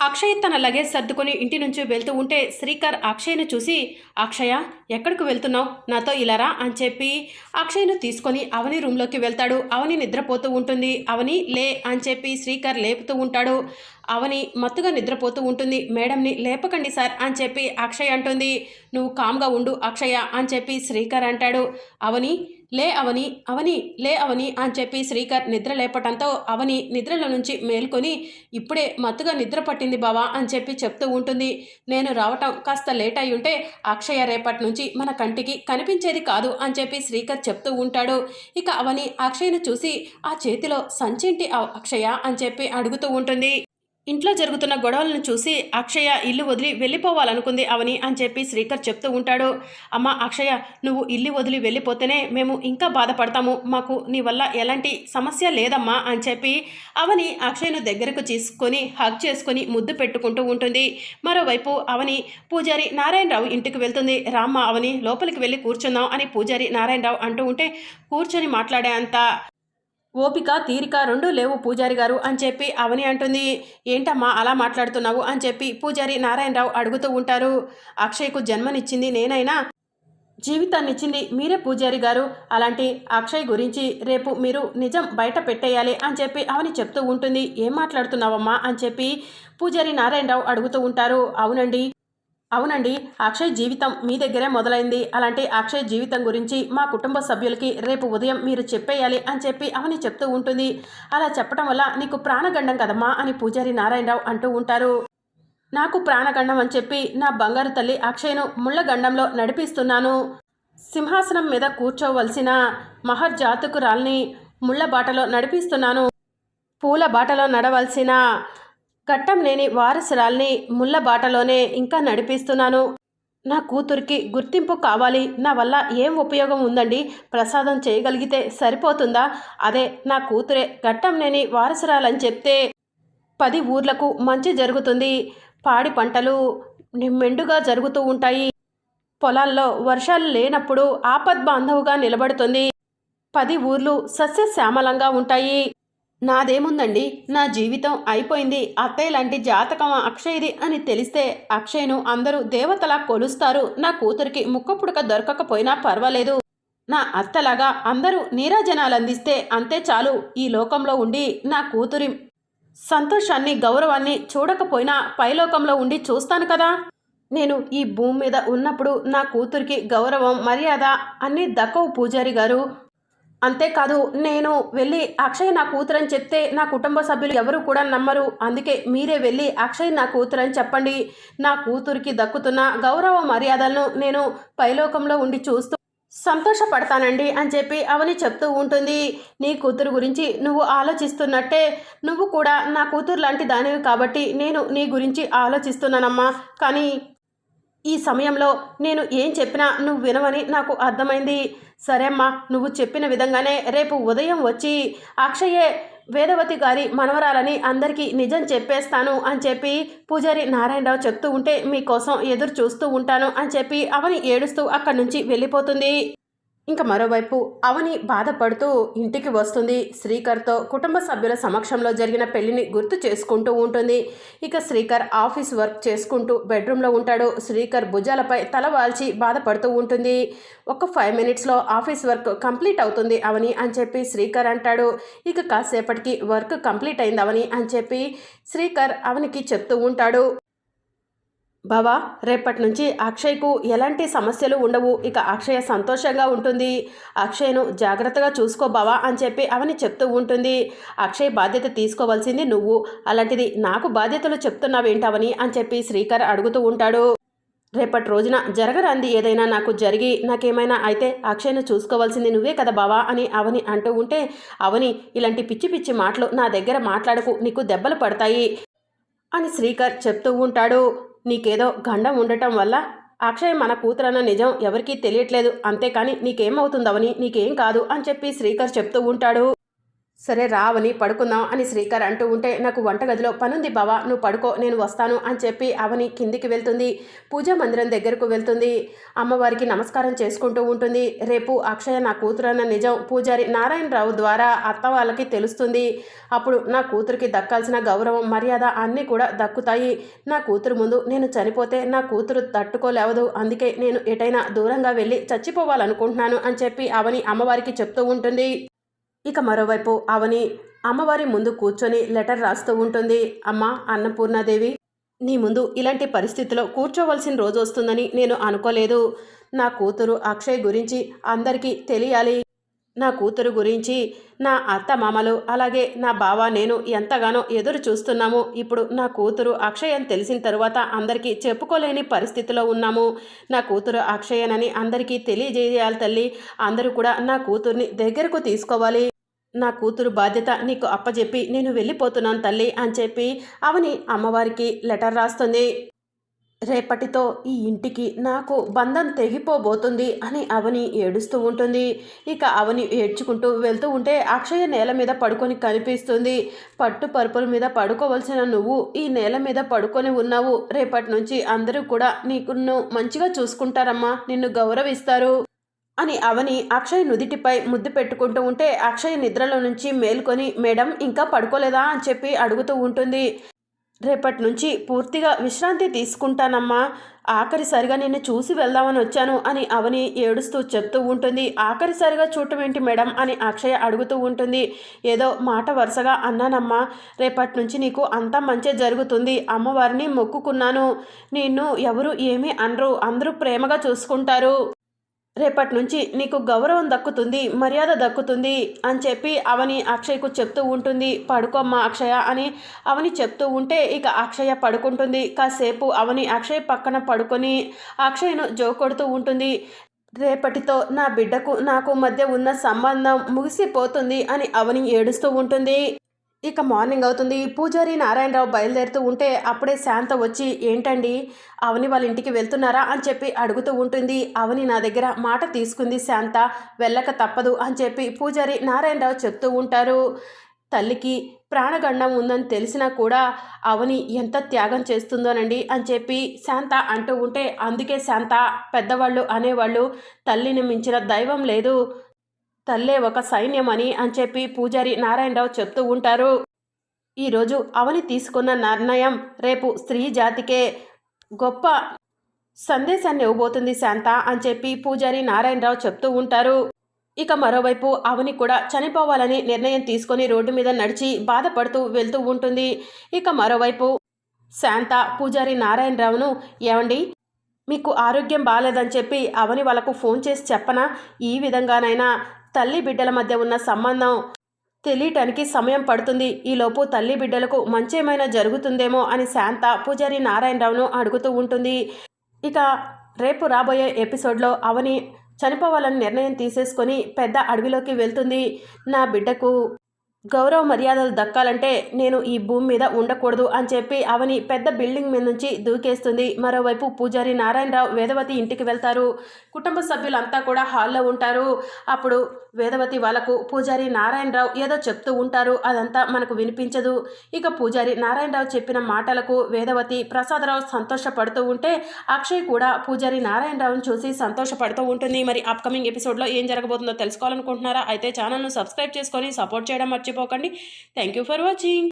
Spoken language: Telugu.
అక్షయ్ తన లగేజ్ సర్దుకొని ఇంటి నుంచి వెళ్తూ ఉంటే శ్రీకర్ అక్షయ్ను చూసి అక్షయ ఎక్కడికి వెళ్తున్నావు? నాతో ఇలారా అని చెప్పి అక్షయ్ను తీసుకొని అవని రూమ్లోకి వెళ్తాడు. అవని నిద్రపోతూ ఉంటుంది. అవని లే అని చెప్పి శ్రీకర్ లేపుతూ ఉంటాడు. అవని మత్తుగా నిద్రపోతూ ఉంటుంది. మేడంని లేపకండి సార్ అని చెప్పి అక్షయ్ అంటుంది. నువ్వు కామ్గా ఉండు అక్షయ అని చెప్పి శ్రీకర్ అంటాడు. అవని లే అవని అవని లే అవని అని చెప్పి శ్రీకర్ నిద్ర లేపటంతో అవని నిద్రలో నుంచి మేల్కొని ఇప్పుడే మత్తుగా నిద్ర పట్టింది బావా అని చెప్పి చెప్తూ ఉంటుంది. నేను రావటం కాస్త లేట్ అయి ఉంటే అక్షయ రేపటి నుంచి మన కంటికి కనిపించేది కాదు అని చెప్పి శ్రీకర్ చెప్తూ ఉంటాడు. ఇక అవని అక్షయ్ను చూసి ఆ చేతిలో సంచింటి అక్షయ అని చెప్పి అడుగుతూ ఉంటుంది. ఇంట్లో జరుగుతున్న గొడవలను చూసి అక్షయ ఇల్లు వదిలి వెళ్ళిపోవాలనుకుంది అవని అని చెప్పి శ్రీకర్ చెప్తూ ఉంటాడు. అమ్మ అక్షయ నువ్వు ఇల్లు వదిలి వెళ్ళిపోతేనే మేము ఇంకా బాధపడతాము. మాకు నీ వల్ల ఎలాంటి సమస్య లేదమ్మా అని చెప్పి అవని అక్షయ్ను దగ్గరకు తీసుకొని హగ్ చేసుకొని ముద్దు పెట్టుకుంటూ ఉంటుంది. మరోవైపు అవని పూజారి నారాయణరావు ఇంటికి వెళ్తుంది. రామ్మ అవని లోపలికి వెళ్ళి కూర్చుందాం అని పూజారి నారాయణరావు అంటూ ఉంటే కూర్చొని మాట్లాడే అంత ఓపిక తీరిక రెండూ లేవు పూజారి గారు అని చెప్పి అవని అంటుంది. ఏంటమ్మా అలా మాట్లాడుతున్నావు అని చెప్పి పూజారి నారాయణరావు అడుగుతూ ఉంటారు. అక్షయ్కు జన్మనిచ్చింది నేనైనా? జీవితాన్నిచ్చింది మీరే పూజారి గారు. అలాంటి అక్షయ్ గురించి రేపు మీరు నిజం బయట పెట్టేయాలి అని చెప్పి అవని చెప్తూ ఉంటుంది. ఏం మాట్లాడుతున్నావమ్మా అని చెప్పి పూజారి నారాయణరావు అడుగుతూ ఉంటారు. అవునండి. అవునండి అక్షయ్ జీవితం మీ దగ్గరే మొదలైంది. అలాంటి అక్షయ్ జీవితం గురించి మా కుటుంబ సభ్యులకి రేపు ఉదయం మీరు చెప్పేయాలి అని చెప్పి అవని చెప్తూ ఉంటుంది. అలా చెప్పడం వల్ల నీకు ప్రాణగండం కదమ్మా అని పూజారి నారాయణరావు అంటూ ఉంటారు. నాకు ప్రాణగండం అని చెప్పి నా బంగారు తల్లి అక్షయ్ను ముళ్ళగండంలో నడిపిస్తున్నాను. సింహాసనం మీద కూర్చోవలసిన మహర్జాతకురాల్ని ముళ్ళ బాటలో నడిపిస్తున్నాను. పూల బాటలో నడవలసిన ఘట్టం లేని వారసురాల్ని ముళ్ళబాటలోనే ఇంకా నడిపిస్తున్నాను. నా కూతురికి గుర్తింపు కావాలి. నా వల్ల ఏం ఉపయోగం ఉందండి? ప్రసాదం చేయగలిగితే సరిపోతుందా? అదే నా కూతురే ఘట్టం లేని వారసురాలని చెప్తే పది ఊర్లకు మంచి జరుగుతుంది. పాడి పంటలు మెండుగా జరుగుతూ ఉంటాయి. పొలాల్లో వర్షాలు లేనప్పుడు ఆపద్బాంధవుగా నిలబడుతుంది. పది ఊర్లు సస్యశ్యామలంగా ఉంటాయి. నాదేముందండి? నా జీవితం అయిపోయింది. అత్తయ్య లాంటి జాతకం అక్షయ్ది అని తెలిస్తే అక్షయ్ను అందరూ దేవతలా కొలుస్తారు. నా కూతురికి ముక్కపుడక దొరకకపోయినా పర్వాలేదు. నా అత్తలాగా అందరూ నీరాజనాలు అందిస్తే అంతే చాలు. ఈ లోకంలో ఉండి నా కూతురి సంతోషాన్ని గౌరవాన్ని చూడకపోయినా పైలోకంలో ఉండి చూస్తాను కదా! నేను ఈ భూమి మీద ఉన్నప్పుడు నా కూతురికి గౌరవం మర్యాద అన్నీ దక్కవు పూజారి గారు. అంతేకాదు నేను వెళ్ళి అక్షయ్ నా కూతురని చెప్తే నా కుటుంబ సభ్యులు ఎవరు కూడా నమ్మరు. అందుకే మీరే వెళ్ళి అక్షయ్ నా కూతురని చెప్పండి. నా కూతురికి దక్కుతున్న గౌరవ మర్యాదలను నేను పైలోకంలో ఉండి చూస్తూ సంతోషపడతానండి అని చెప్పి అవని చెప్తూ ఉంటుంది. నీ కూతురు గురించి నువ్వు ఆలోచిస్తున్నట్టే నువ్వు కూడా నా కూతురు లాంటి దానివి కాబట్టి నేను నీ గురించి ఆలోచిస్తున్నానమ్మా. కానీ ఈ సమయంలో నేను ఏం చెప్పినా నువ్వు వినవని నాకు అర్థమైంది. సరేమ్మా నువ్వు చెప్పిన విధంగానే రేపు ఉదయం వచ్చి అక్షయే వేదవతి గారి మనవరాలని అందరికీ నిజం చెప్పేస్తాను అని చెప్పి పూజారి నారాయణరావు చెప్తూ ఉంటే మీకోసం ఎదురు చూస్తూ ఉంటాను అని చెప్పి అవని ఏడుస్తూ అక్కడి నుంచి వెళ్ళిపోతుంది. ఇంకా మరోవైపు అవని బాధపడుతూ ఇంటికి వస్తుంది. శ్రీకర్తో కుటుంబ సభ్యుల సమక్షంలో జరిగిన పెళ్ళిని గుర్తు చేసుకుంటూ ఉంటుంది. ఇక శ్రీకర్ ఆఫీస్ వర్క్ చేసుకుంటూ బెడ్రూమ్లో ఉంటాడు. శ్రీకర్ భుజాలపై తల వాల్చి బాధపడుతూ ఉంటుంది. ఒక ఫైవ్ మినిట్స్లో ఆఫీస్ వర్క్ కంప్లీట్ అవుతుంది అవని అని చెప్పి శ్రీకర్ అంటాడు. ఇక కాసేపటికి వర్క్ కంప్లీట్ అయింది అవని అని చెప్పి శ్రీకర్ అవనికి చెప్తూ ఉంటాడు. బావా రేపటి నుంచి అక్షయ్కు ఎలాంటి సమస్యలు ఉండవు. ఇక అక్షయ సంతోషంగా ఉంటుంది. అక్షయ్ను జాగ్రత్తగా చూసుకో బావా అని చెప్పి అవని చెప్తూ ఉంటుంది. అక్షయ్ బాధ్యత తీసుకోవాల్సింది నువ్వు. అలాంటిది నాకు బాధ్యతలు చెప్తున్నావేంటవని అని చెప్పి శ్రీకర్ అడుగుతూ ఉంటాడు. రేపటి రోజున జరగరాంది ఏదైనా నాకు జరిగి నాకేమైనా అయితే అక్షయ్ను చూసుకోవాల్సింది నువ్వే కదా బావా అని అవని అంటూ ఉంటే అవని ఇలాంటి పిచ్చి పిచ్చి మాటలు నా దగ్గర మాట్లాడకు నీకు దెబ్బలు పడతాయి అని శ్రీకర్ చెప్తూ ఉంటాడు. నీకేదో గండం ఉండటం వల్ల అక్షయ్ మన కూతురన్న నిజం ఎవరికీ తెలియట్లేదు. అంతేకాని నీకేమవుతుందవని నీకేం కాదు అని చెప్పి శ్రీకర్ చెప్తూ ఉంటాడు. సరే రావని పడుకుందాం అని శ్రీకర్ అంటూ ఉంటే నాకు వంటగదిలో పనుంది బావా నువ్వు పడుకో నేను వస్తాను అని చెప్పి అవని కిందికి వెళ్తుంది. పూజా మందిరం దగ్గరకు వెళ్తుంది. అమ్మవారికి నమస్కారం చేసుకుంటూ ఉంటుంది. రేపు అక్షయ నా కూతురు అన్న నిజం పూజారి నారాయణరావు ద్వారా అత్త వాళ్ళకి తెలుస్తుంది. అప్పుడు నా కూతురికి దక్కాల్సిన గౌరవం మర్యాద అన్నీ కూడా దక్కుతాయి. నా కూతురు ముందు నేను చనిపోతే నా కూతురు తట్టుకోలేవదు. అందుకే నేను ఎటైనా దూరంగా వెళ్ళి చచ్చిపోవాలనుకుంటున్నాను అని చెప్పి అవని అమ్మవారికి చెప్తూ ఉంటుంది. ఇక మరోవైపు అవని అమ్మవారి ముందు కూర్చొని లెటర్ రాస్తూ ఉంటుంది. అమ్మ అన్నపూర్ణాదేవి నీ ముందు ఇలాంటి పరిస్థితిలో కూర్చోవలసిన రోజు వస్తుందని నేను అనుకోలేదు. నా కూతురు అక్షయ్ గురించి అందరికీ తెలియాలి. నా కూతురు గురించి నా అత్త మామలు అలాగే నా బావ నేను ఎంతగానో ఎదురు చూస్తున్నాము. ఇప్పుడు నా కూతురు అక్షయ్ అని తెలిసిన తరువాత అందరికీ చెప్పుకోలేని పరిస్థితిలో ఉన్నాము. నా కూతురు అక్షయనని అందరికీ తెలియజేయాలి తల్లి. అందరూ కూడా నా కూతుర్ని దగ్గరకు తీసుకోవాలి. నా కూతురు బాధ్యత నీకు అప్పచెప్పి నేను వెళ్ళిపోతున్నాను తల్లి అని చెప్పి అవని అమ్మవారికి లెటర్ రాస్తుంది. రేపటితో ఈ ఇంటికి నాకు బంధం తెగిపోబోతుంది అని అవని ఏడుస్తూ ఉంటుంది. ఇక అవని ఏడ్చుకుంటూ వెళ్తూ ఉంటే అక్షయ నేల మీద పడుకొని కనిపిస్తుంది. పట్టు పరుపుల మీద పడుకోవలసిన నువ్వు ఈ నేల మీద పడుకొని ఉన్నావు. రేపటి నుంచి అందరూ కూడా నీకు మంచిగా చూసుకుంటారమ్మా. నిన్ను గౌరవిస్తారు. అని అవని అక్షయ్ నుదిటిపై ముద్దు పెట్టుకుంటూ ఉంటే అక్షయ్ నిద్రలో నుంచి మేల్కొని మేడం ఇంకా పడుకోలేదా? అని చెప్పి అడుగుతూ ఉంటుంది. రేపటి నుంచి పూర్తిగా విశ్రాంతి తీసుకుంటానమ్మా. ఆఖరిసారిగా నిన్ను చూసి వెళ్దామని వచ్చాను అని అవని ఏడుస్తూ చెప్తూ ఉంటుంది. ఆఖరిసారిగా చూడటం ఏంటి మేడం? అని అక్షయ అడుగుతూ ఉంటుంది. ఏదో మాట వరుసగా అన్నానమ్మా. రేపటి నుంచి నీకు అంతా మంచి జరుగుతుంది. అమ్మవారిని మొక్కుకున్నాను. నిన్ను ఎవరు ఏమీ అనరు. అందరూ ప్రేమగా చూసుకుంటారు. రేపటి నుంచి నీకు గౌరవం దక్కుతుంది మర్యాద దక్కుతుంది అని చెప్పి అవని అక్షయ్కు చెప్తూ ఉంటుంది. పడుకోమ్మా అక్షయ అని అవని చెప్తూ ఉంటే ఇక అక్షయ పడుకుంటుంది. కాసేపు అవని అక్షయ్ పక్కన పడుకొని అక్షయ్ను జోకొడుతూ ఉంటుంది. రేపటితో నా బిడ్డకు నాకు మధ్య ఉన్న సంబంధం ముగిసిపోతుంది అని అవని ఏడుస్తూ ఉంటుంది. ఇక మార్నింగ్ అవుతుంది. పూజారి నారాయణరావు బయలుదేరుతూ ఉంటే అప్పుడే శాంత వచ్చి ఏంటండి? అవని వాళ్ళ ఇంటికి వెళ్తున్నారా? అని చెప్పి అడుగుతూ ఉంటుంది. అవని నా దగ్గర మాట తీసుకుంది శాంత. వెళ్ళక తప్పదు అని చెప్పి పూజారి నారాయణరావు చెప్తూ ఉంటారు. తల్లికి ప్రాణగండం ఉందని తెలిసినా కూడా అవని ఎంత త్యాగం చేస్తుందోనండి అని చెప్పి శాంత అంటూ ఉంటే అందుకే శాంత పెద్దవాళ్ళు అనేవాళ్ళు తల్లిని మించిన దైవం లేదు. తల్లే ఒక సైన్యం అని అని చెప్పి పూజారి నారాయణరావు చెప్తూ ఉంటారు. ఈరోజు అవని తీసుకున్న నిర్ణయం రేపు స్త్రీ జాతికే గొప్ప సందేశాన్ని ఇవ్వబోతుంది శాంత అని చెప్పి పూజారి నారాయణరావు చెప్తూ ఉంటారు. ఇక మరోవైపు అవని కూడా చనిపోవాలని నిర్ణయం తీసుకొని రోడ్డు మీద నడిచి బాధపడుతూ వెళ్తూ ఉంటుంది. ఇక మరోవైపు శాంత పూజారి నారాయణరావును ఏమండి మీకు ఆరోగ్యం బాగాలేదని చెప్పి అవని వాళ్ళకు ఫోన్ చేసి చెప్పనా? ఈ విధంగానైనా తల్లి బిడ్డల మధ్య ఉన్న సంబంధం తెలియటానికి సమయం పడుతుంది. ఈలోపు తల్లి బిడ్డలకు మంచేమైనా జరుగుతుందేమో అని శాంత పూజారి నారాయణరావును అడుగుతూ ఉంటుంది. ఇక రేపు రాబోయే ఎపిసోడ్లో అవని చనిపోవాలని నిర్ణయం తీసేసుకొని పెద్ద అడవిలోకి వెళ్తుంది నా బిడ్డకు. గౌరవ మర్యాదలు దక్కాలంటే నేను ఈ భూమి మీద ఉండకూడదు అని చెప్పి అవని పెద్ద బిల్డింగ్ మీద నుంచి దూకేస్తుంది. మరోవైపు పూజారి నారాయణరావు వేదవతి ఇంటికి వెళ్తారు. కుటుంబ సభ్యులంతా కూడా హాల్లో ఉంటారు. అప్పుడు వేదవతి వాళ్ళకు పూజారి నారాయణరావు ఏదో చెప్తూ ఉంటారు అదంతా మనకు వినిపించదు. ఇక పూజారి నారాయణరావు చెప్పిన మాటలకు వేదవతి ప్రసాదరావు సంతోషపడుతూ ఉంటే అక్షయ్ కూడా పూజారి నారాయణరావును చూసి సంతోషపడుతూ ఉంటుంది. మరి అప్కమింగ్ ఎపిసోడ్లో ఏం జరగబోతుందో తెలుసుకోవాలనుకుంటున్నారా? అయితే ఛానల్ను సబ్స్క్రైబ్ చేసుకొని సపోర్ట్ చేయడం మర్చిపోకండి. Thank you for watching